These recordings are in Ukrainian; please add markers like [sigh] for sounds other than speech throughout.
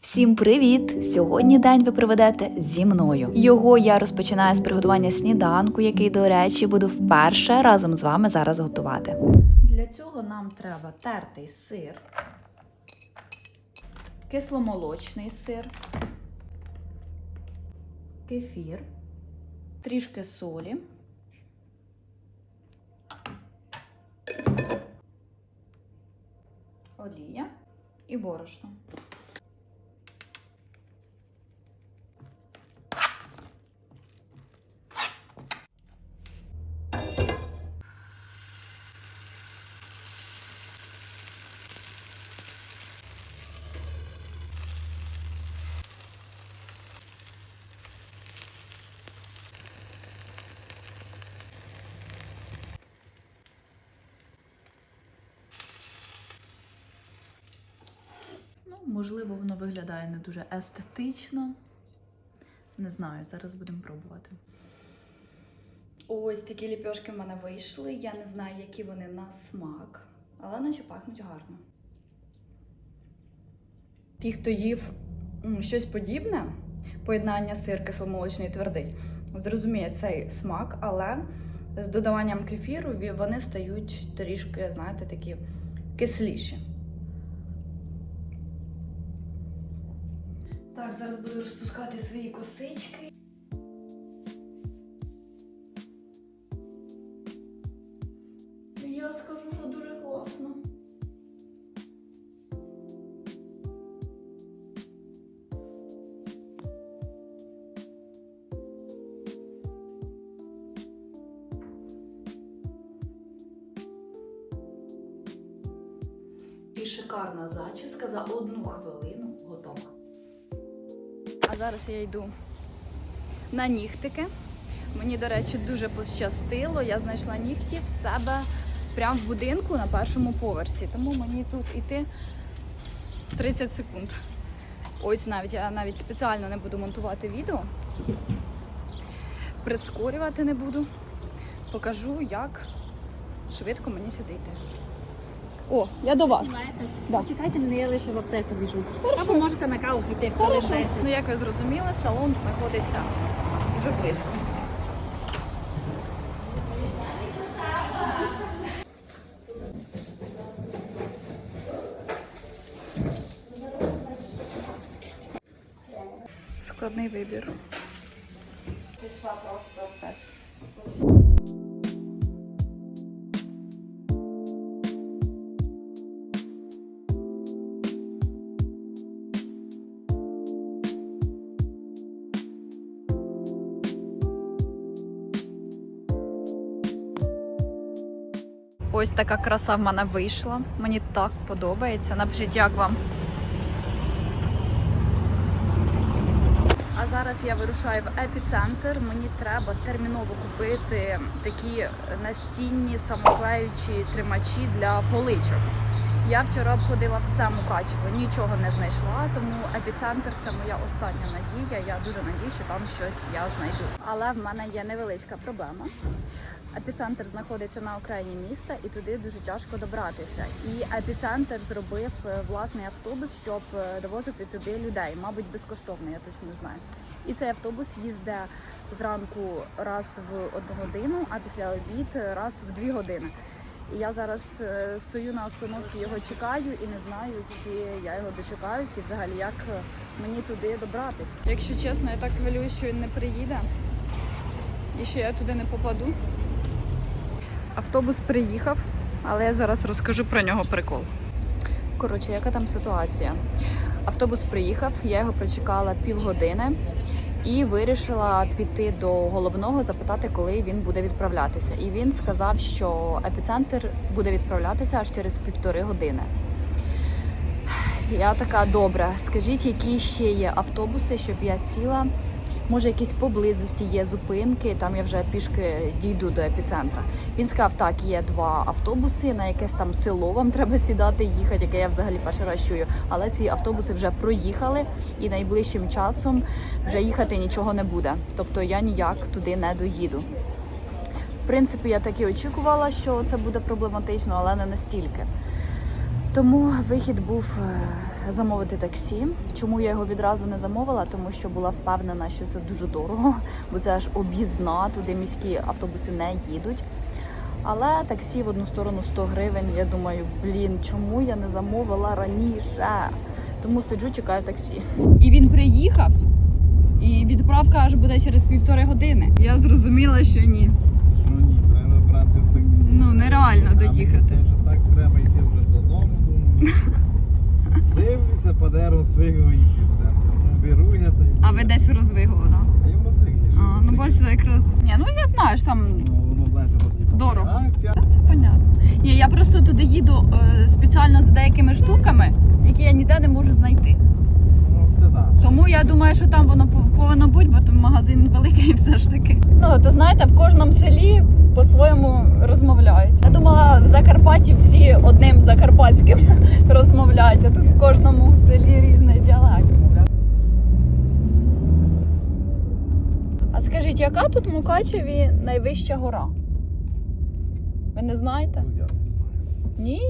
Всім привіт! Сьогодні день ви проведете зі мною. Його я розпочинаю з приготування сніданку, який, до речі, буду вперше разом з вами зараз готувати. Для цього нам треба тертий сир, кисломолочний сир, кефір, трішки солі. Олія і борошно. Можливо, воно виглядає не дуже естетично. Не знаю, зараз будемо пробувати. Ось такі ліпьошки в мене вийшли. Я не знаю, які вони на смак, але наче пахнуть гарно. Ті, хто їв щось подібне, поєднання сир кисломолочний твердий, зрозуміє цей смак, але з додаванням кефіру вони стають трішки, знаєте, такі кисліші. Зараз буду розпускати свої косички. Я йду на нігтики. Мені, до речі, дуже пощастило. Я знайшла нігті в себе прямо в будинку на першому поверсі. Тому мені тут іти 30 секунд. Ось навіть я навіть спеціально не буду монтувати відео. Прискорювати не буду. Покажу, як швидко мені сюди йти. О, я до вас. Да. чекайте мене, я лише в аптеку біжу. Хорошо. Або можете на каву піти Хорошо. Ну, як ви зрозуміли, салон знаходиться дуже близько. Складний вибір. Ось така краса в мене вийшла. Мені так подобається. Напишіть, як вам. А зараз я вирушаю в епіцентр. Мені треба терміново купити такі настінні самоклеючі тримачі для поличок. Я вчора обходила все Мукачево, нічого не знайшла, тому епіцентр це моя остання надія. Я дуже надію, що там щось я знайду. Але в мене є невеличка проблема. Епіцентр знаходиться на окраїні міста, і туди дуже тяжко добратися. І епіцентр зробив е, власний автобус, щоб е, довозити туди людей. Мабуть, безкоштовно, я точно не знаю. І цей автобус їздить зранку раз в одну годину, а після обід раз в дві години. І я зараз е, стою на остановці, його чекаю і не знаю, чи я його дочекаюсь і взагалі як мені туди добратися. Якщо чесно, я так хвилююсь, що він не приїде і що я туди не попаду. Автобус приїхав, але я зараз розкажу про нього прикол. Коротше, яка там ситуація? Автобус приїхав, я його прочекала півгодини і вирішила піти до головного, запитати, коли він буде відправлятися. І він сказав, що епіцентр буде відправлятися аж через півтори години. Я така добре, скажіть, які ще є автобуси, щоб я сіла. Може, якісь поблизості є зупинки, там я вже пішки дійду до епіцентра. Він сказав, так, є два автобуси, на якесь там село вам треба сідати, їхати, яке я взагалі перший раз чую. Але ці автобуси вже проїхали і найближчим часом вже їхати нічого не буде. Тобто я ніяк туди не доїду. В принципі, я так і очікувала, що це буде проблематично, але не настільки. Тому вихід був е, замовити таксі. Чому я його відразу не замовила? Тому що була впевнена, що це дуже дорого, бо це аж об'їзна, туди міські автобуси не їдуть. Але таксі в одну сторону 100 гривень. Я думаю, блін, чому я не замовила раніше? Тому сиджу, чекаю таксі. І він приїхав, і відправка аж буде через півтори години. Я зрозуміла, що ні. Ну ні, треба брати таксі. Ну, нереально доїхати. Вже так треба йти вже додому, думаю. [laughs] Дивлюся по дереву свого центр. Ну, беру я та й. А ви десь в так? А йому свигі, що А, ну бачите, якраз. Ні, ну я знаю що там. Ну, воно, знаєте, от, типу, Дорого. Акція. Та це понятно. Ні, я просто туди їду е, спеціально за деякими штуками, які я ніде не можу знайти. Ну, це так. Тому я думаю, що там воно повинно бути, бо там магазин великий [laughs] все ж таки. Ну, то знаєте, в кожному селі по-своєму розмовляють. Я думала, в Закарпатті всі одним закарпатським [laughs] розмовляють, а тут в кожному селі різний діалект. А скажіть, яка тут в Мукачеві найвища гора? Ви не знаєте? Ну, я не знаю. Ні?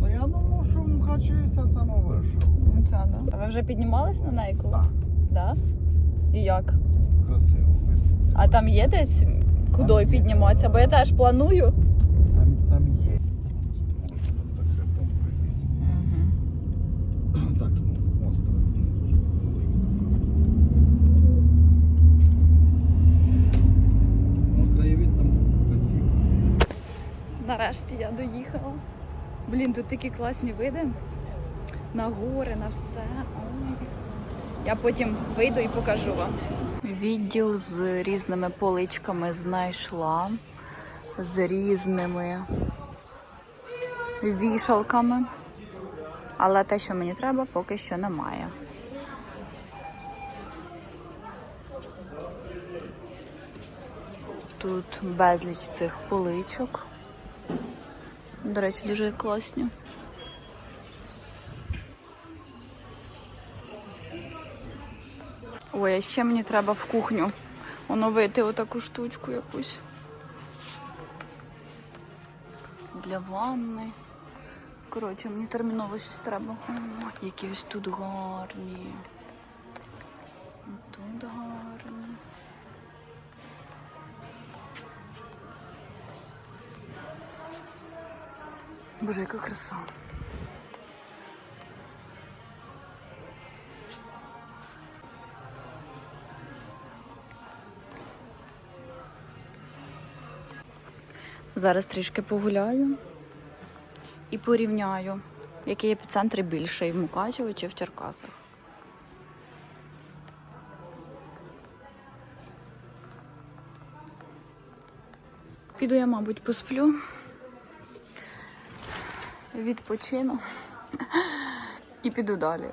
Ну я думав, що в Мукачеві це саме вийшов. Ну, Це, да. А ви вже піднімались на неї колись? Так. Да? І як? Красиво. А там є десь куди Там є. підніматися? Бо я теж планую. Там, там є. Так хребтом пройтись. Так, ну, остров не дуже великий. Краєвид там красивий. Нарешті я доїхала. Блін, тут такі класні види. На гори, на все. Ой. Я потім вийду і покажу вам. Відділ з різними поличками знайшла, з різними вішалками. Але те, що мені треба, поки що немає. Тут безліч цих поличок. До речі, дуже класні. Ой, а ще мені треба в кухню оновити отаку штучку якусь. Для ванни. Коротше, мені терміново щось треба. О, які ось тут гарні. Тут гарні. Боже, яка краса. Зараз трішки погуляю і порівняю, який епіцентр більший в Мукачево чи в Черкасах. Піду я, мабуть, посплю відпочину і піду далі.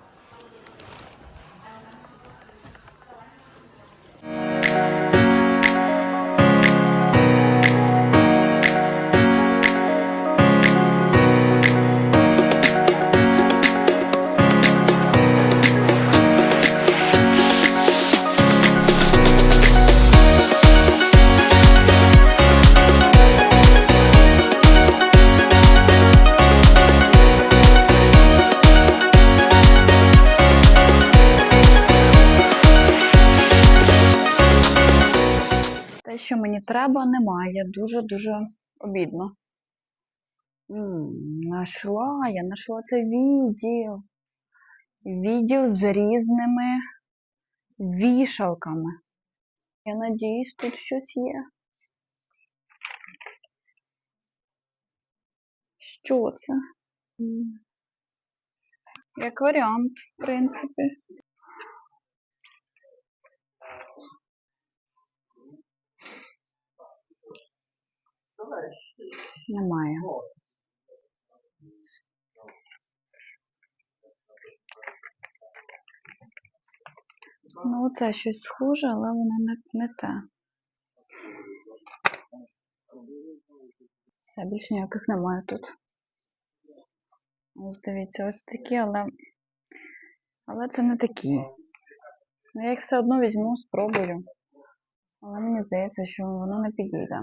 Треба, немає. Дуже-дуже обідно. М, Нашла, я знайшла це відділ. Відділ з різними вішалками. Я надіюсь, тут щось є. Що це? Як варіант, в принципі. Немає. Ну, це щось схоже, але воно не, не те. Все, більше ніяких немає тут. Ось дивіться, ось такі, але. Але це не такі. Ну, я їх все одно візьму, спробую. Але мені здається, що воно не підійде.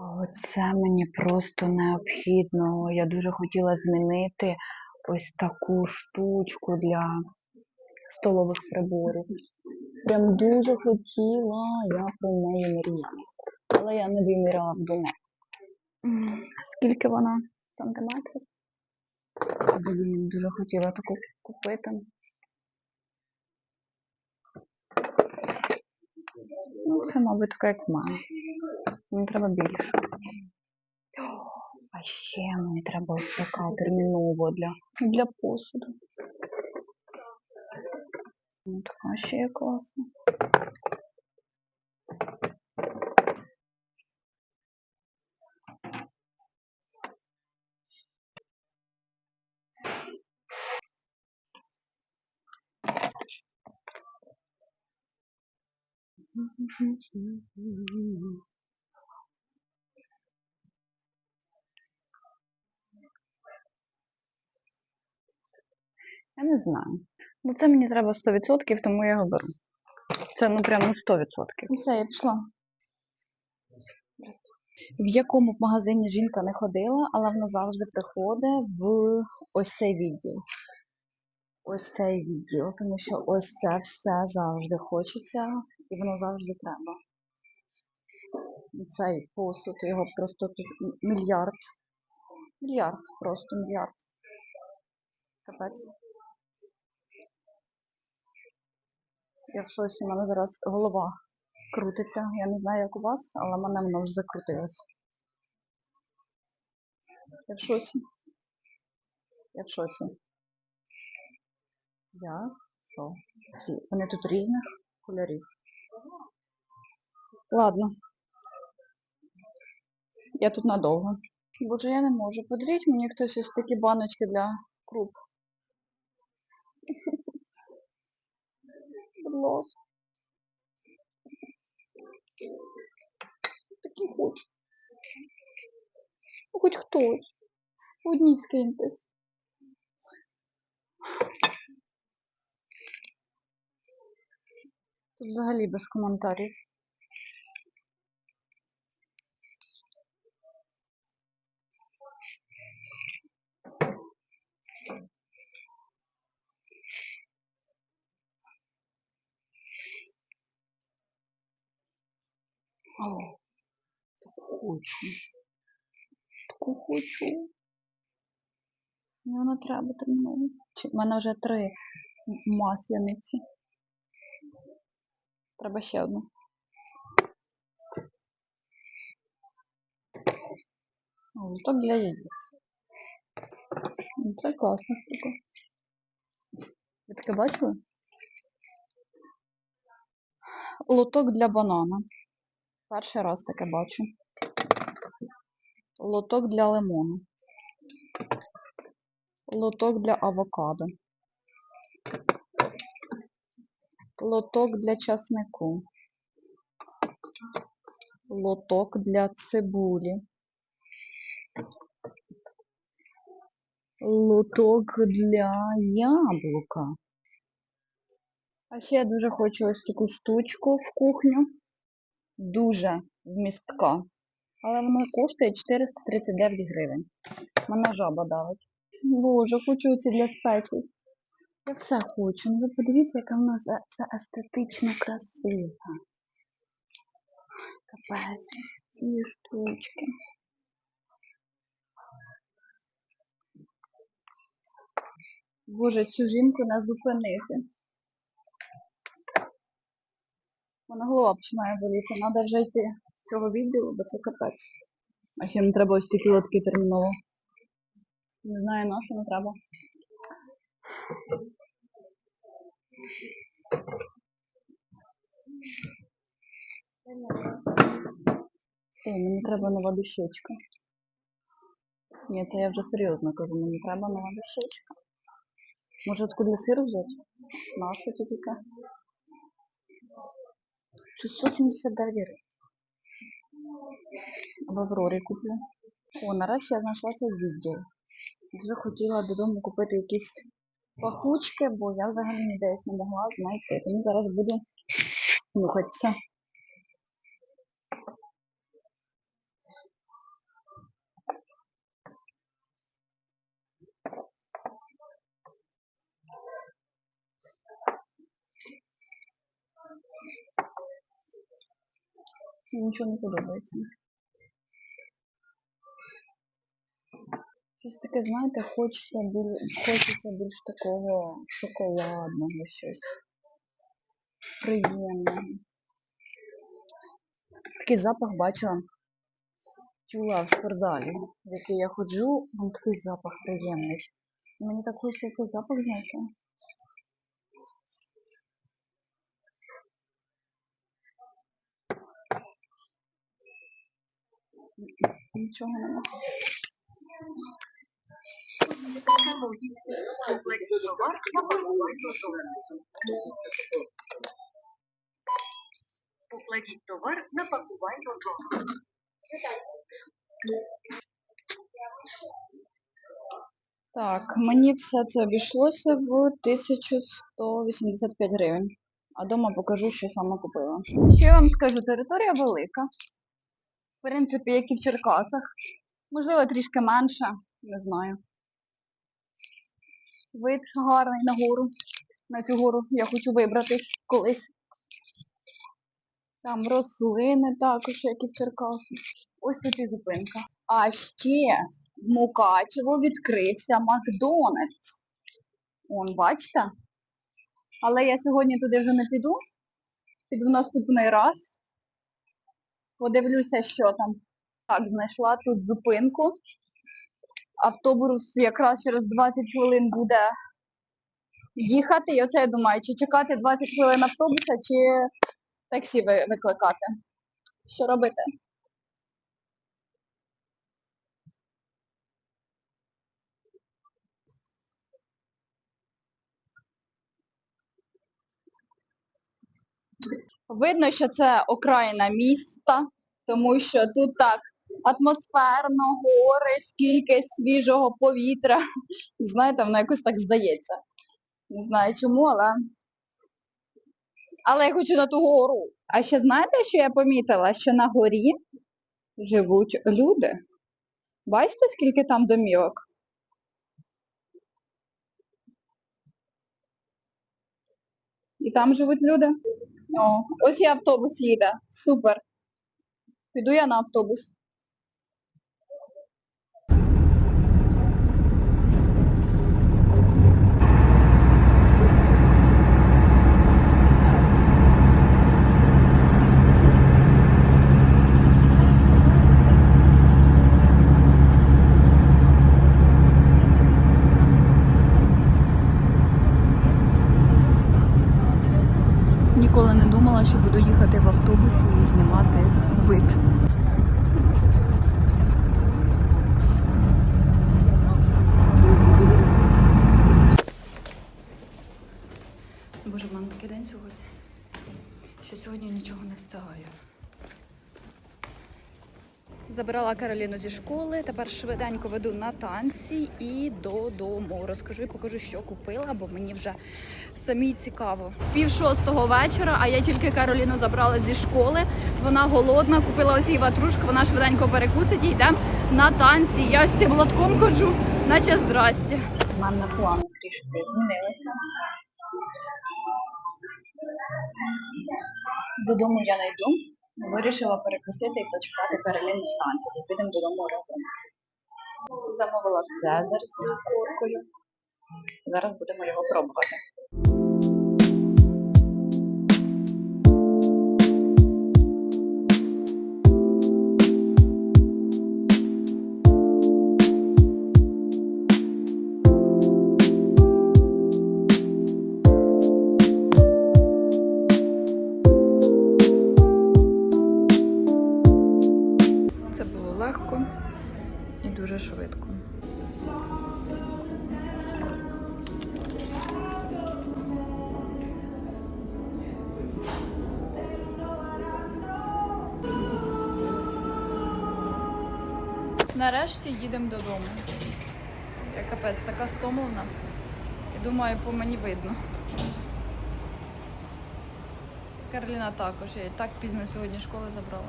Оце мені просто необхідно. Я дуже хотіла змінити ось таку штучку для столових приборів. Прям дуже хотіла, я про неї мріяла. Але я не виміряла вдома. Скільки вона сантиметрів? Блін, дуже хотіла таку купити. Ну, це, мабуть, така, як мене. Мені треба більше. А ще мені треба ось така терміново для, для посуду. Ну, така ще є класна. Я не знаю. Ну це мені треба 100%, тому я його беру. Це ну прямо 100%. Ну, Все, я пішла. В якому б магазині жінка не ходила, але вона завжди приходить в ось цей відділ. Ось цей відділ, тому що ось це все завжди хочеться і воно завжди треба. Цей посуд, його просто тут мільярд. Мільярд, просто мільярд. Капець. Я в шоці, у мене зараз голова крутиться. Я не знаю, як у вас, але в мене воно вже закрутилось. Я в шоці. Я в шоці. Я що? Всі. Вони тут різних кольорів. Ладно. Я тут надовго. Боже, я не можу. Подаріть мені хтось ось такі баночки для круп. Будь ласка. Такі хочу. Ну, Хоч хтось. Одні скиньтесь. Тут взагалі без коментарів. Хочу. Таку хочу. Мені вона треба терміново. Чи- В мене вже три масляниці. Треба ще одну. О, Лоток для яєць. Ну, Це класна штука. Ви таке бачили? Лоток для банана. Перший раз таке бачу. Лоток для лимону. Лоток для авокадо. Лоток для часнику. Лоток для цибулі. Лоток для яблука. А ще я дуже хочу ось таку штучку в кухню. Дуже вмістка. Але вона коштує 439 гривень. Мене жаба давить. Боже, хочу оці для спецій. Я все хочу. Ну ви подивіться, яка в нас е- це естетично красива. Капець, ці штучки. Боже, цю жінку не зупинити. Вона голова починає боліти. Треба вже йти цього відділу, бо це капець. А ще не треба ось такі лотки терміново. Не знаю, на що не треба. О, мені треба нова дощечка. Ні, це я вже серйозно кажу, мені треба нова дощечка. Може, таку для сиру взяти? Нащо це таке? 679 гривень. В Аврорі куплю. О, нарешті я знайшлася відділ. Дуже хотіла додому купити якісь пахучки, бо я взагалі ніде їх не могла знайти. Тому зараз буду нюхатися. Нічого не подобається. Щось таке, знаєте, хочеться, біль... хочеться більш такого шоколадного щось. Приємного. Такий запах бачила. Чула в спортзалі, в який я ходжу, там такий запах приємний. Мені так хочеться цей запах знайти. Нічого нема. Покладіть товар на пакувальну зону. Так, мені все це обійшлося в 1185 гривень. А дома покажу, що саме купила. Ще я вам скажу, територія велика. В принципі, як і в Черкасах. Можливо, трішки менша, не знаю. Вид гарний на гору. На цю гору я хочу вибратись колись. Там рослини також, як і в Черкасах. Ось тут і зупинка. А ще в Мукачево відкрився Макдональдс. Он, бачите? Але я сьогодні туди вже не піду. Піду в наступний раз. Подивлюся, що там. Так, знайшла тут зупинку. Автобус якраз через 20 хвилин буде їхати. І оце я думаю, чи чекати 20 хвилин автобуса, чи таксі викликати. Що робити? Видно, що це окраїна міста, тому що тут так атмосферно, гори, скільки свіжого повітря. [laughs] Знаєте, воно якось так здається. Не знаю чому, але. Але я хочу на ту гору. А ще знаєте, що я помітила? Що на горі живуть люди. Бачите, скільки там домівок? І там живуть люди. О, ось і автобус їде. Супер. Піду я на автобус. Ніколи не думала, що буду їхати в автобусі і знімати вид. Боже, в мене такий день сьогодні, що сьогодні нічого не встигаю. Забирала Кароліну зі школи, тепер швиденько веду на танці і додому. Розкажу і покажу, що купила, бо мені вже самій цікаво. Пів шостого вечора, а я тільки Кароліну забрала зі школи. Вона голодна, купила ось їй ватрушку, вона швиденько перекусить і йде на танці. Я з цим лотком ходжу, наче здрасті. У мене плани трішки змінилися. Додому я не. Вирішила перекусити і почекати Кароліну станції. танці. Підемо додому разом. Замовила цезар з куркою. Зараз будемо його пробувати. Нарешті їдемо додому. Я капець така стомлена. І думаю, по мені видно. Карліна також. Я так пізно сьогодні школи забрала.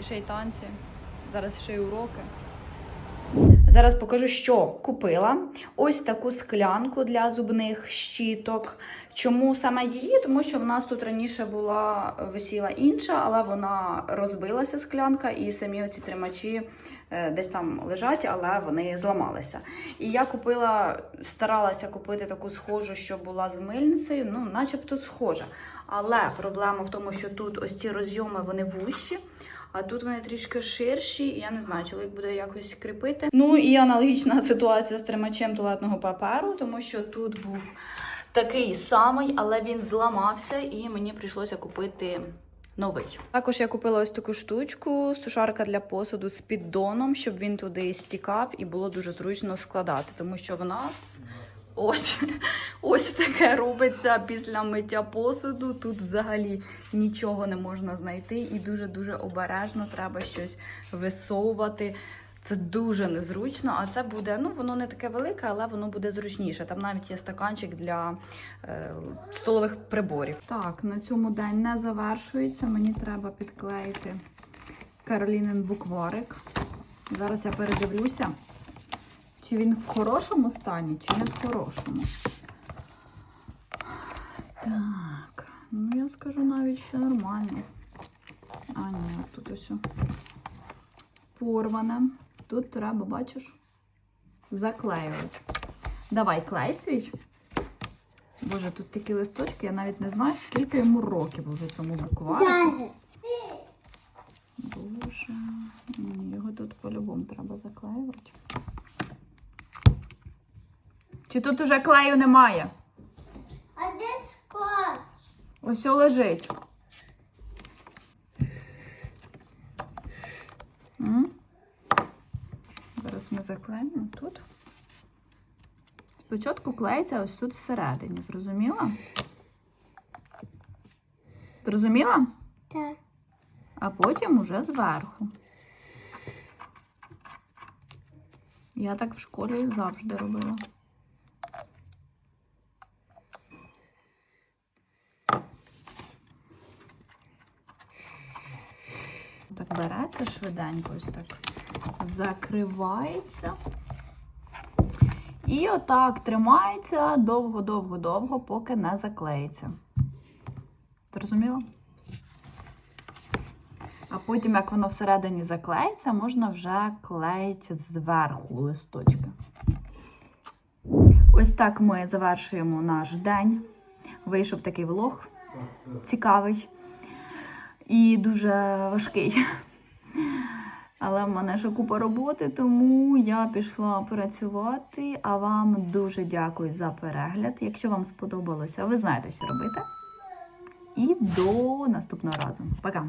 І ще й танці. Зараз ще й уроки. Зараз покажу, що купила. Ось таку склянку для зубних щіток. Чому саме її? Тому що в нас тут раніше була висіла інша, але вона розбилася склянка, і самі оці тримачі е, десь там лежать, але вони зламалися. І я купила, старалася купити таку схожу, що була з мильницею, ну, начебто схожа. Але проблема в тому, що тут ось ці розйоми вони вущі. А тут вони трішки ширші, і я не знаю, чоловік буде якось кріпити. Ну і аналогічна ситуація з тримачем туалетного паперу, тому що тут був такий самий, але він зламався, і мені прийшлося купити новий. Також я купила ось таку штучку, сушарка для посуду з піддоном, щоб він туди стікав і було дуже зручно складати, тому що в нас. Ось, ось таке робиться після миття посуду. Тут взагалі нічого не можна знайти, і дуже-дуже обережно треба щось висовувати. Це дуже незручно, а це буде, ну воно не таке велике, але воно буде зручніше. Там навіть є стаканчик для е, столових приборів. Так, на цьому день не завершується. Мені треба підклеїти Каролінин букварик. Зараз я передивлюся, чи він в хорошому стані, чи не в хорошому. Так, ну я скажу навіть, що нормально. А, ні, тут ось порване. Тут треба, бачиш, заклеювати. Давай клей свій. Боже, тут такі листочки, я навіть не знаю, скільки йому років уже цьому. Зараз. Боже, його тут по-любому треба заклеювати. Чи тут уже клею немає? А де скотч? Ось лежить. М? Зараз ми заклеїмо тут. Спочатку клеїться ось тут всередині, зрозуміла? Зрозуміла? Так. А потім уже зверху. Я так в школі завжди робила. Так береться швиденько, ось так закривається. І отак тримається довго-довго-довго, поки не заклеїться. Зрозуміло? А потім, як воно всередині заклеїться, можна вже клеїти зверху листочки. Ось так ми завершуємо наш день. Вийшов такий влог цікавий і дуже важкий. Але в мене ще купа роботи, тому я пішла працювати. А вам дуже дякую за перегляд. Якщо вам сподобалося, ви знаєте, що робити. І до наступного разу. Пока!